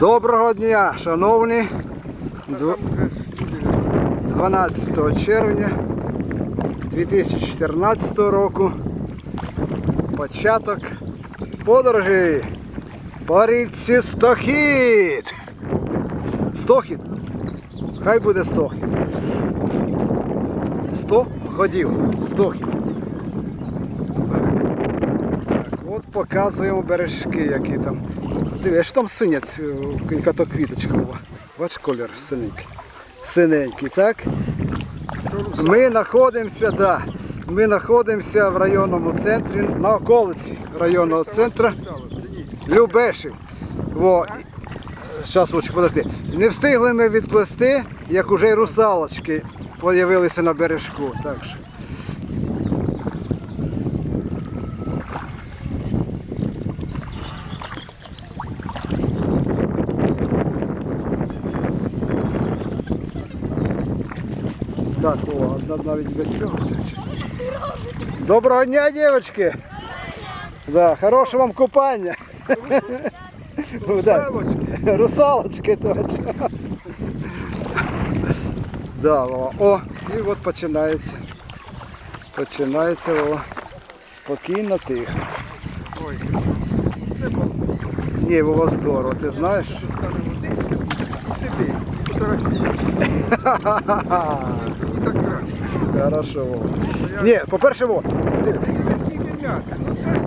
Доброго дня, шановні. 12 червня 2014 року. Початок подорожі по річці Стохід. Стохід. Хай буде Стохід. Сто ходів. Стохід. Так, от показуємо бережки, які там. Дивись, що там синя, яка то квіточка. Бач колір синенький. Синенький, так? Ми знаходимося, да, ми знаходимося в районному центрі, на околиці районного центру Любешів. Во. Зараз, подожди. Не встигли ми відплести, як уже й русалочки з'явилися на бережку. Так що. Так, о, одна навіть без цього. Доброго дня, дівчатки! Да, хорошого вам купання. Да. Русалочки точно. Да, Вова. О, і от починається. Починається Вова. Спокійно, тихо. Ой, це було. Ні, Вова здорово, ти знаєш? Сиди, і фотографіруй. Ха-ха-ха. І так краще. Хорошо, Вова. Ні, по-перше, Вова, ну ж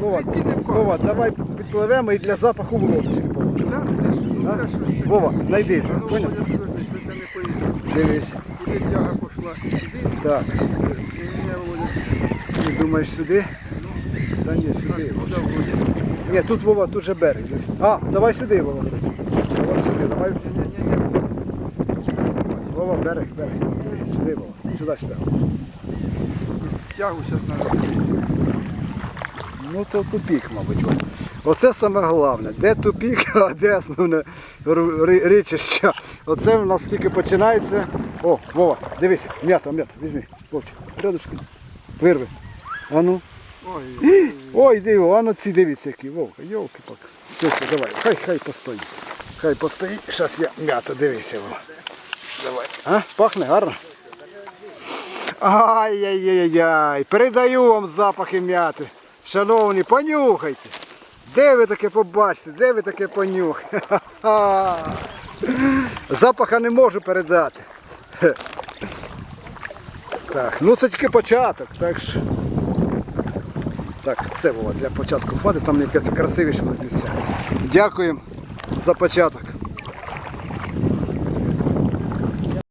Вова, в житті не Вова, давай підпливемо і для запаху? Ну таке. Вова, найди, А ну, поняв? Дивись. Куди тяга пішла сюди, Так. Ти думаєш сюди? Та ні, сюди. Ні, тут Вова, тут же берег. А, давай сюди, Вова. Вова, сюди, давай. Вова, берег, берег. Сюди, Вова. Сюди, сюди. Тягу зараз треба. Ну то тупік, мабуть. Оце саме головне. Де тупік, а де основне річище. Оце в нас тільки починається. О, Вова, дивись, м'ята, м'ята, візьми. Вовчик, рядочки. Вирви. А ну. Ой, Ой, диво, а ну ці дивіться які. Вовка, йолки пак. Все, все, давай, хай, хай постоїть. Хай постоїть. Зараз я м'ята, дивися. Вова. Давай. А? Пахне гарно? Ай-яй-яй-яй. Передаю вам запахи м'яти. Шановні, понюхайте. Де ви таке побачите? Де ви таке понюхаєте? Запаха не можу передати. Так, ну це тільки початок, так що. Так, все Вова, для початку хватить, там якесь красивіше місця. Дякуємо за початок.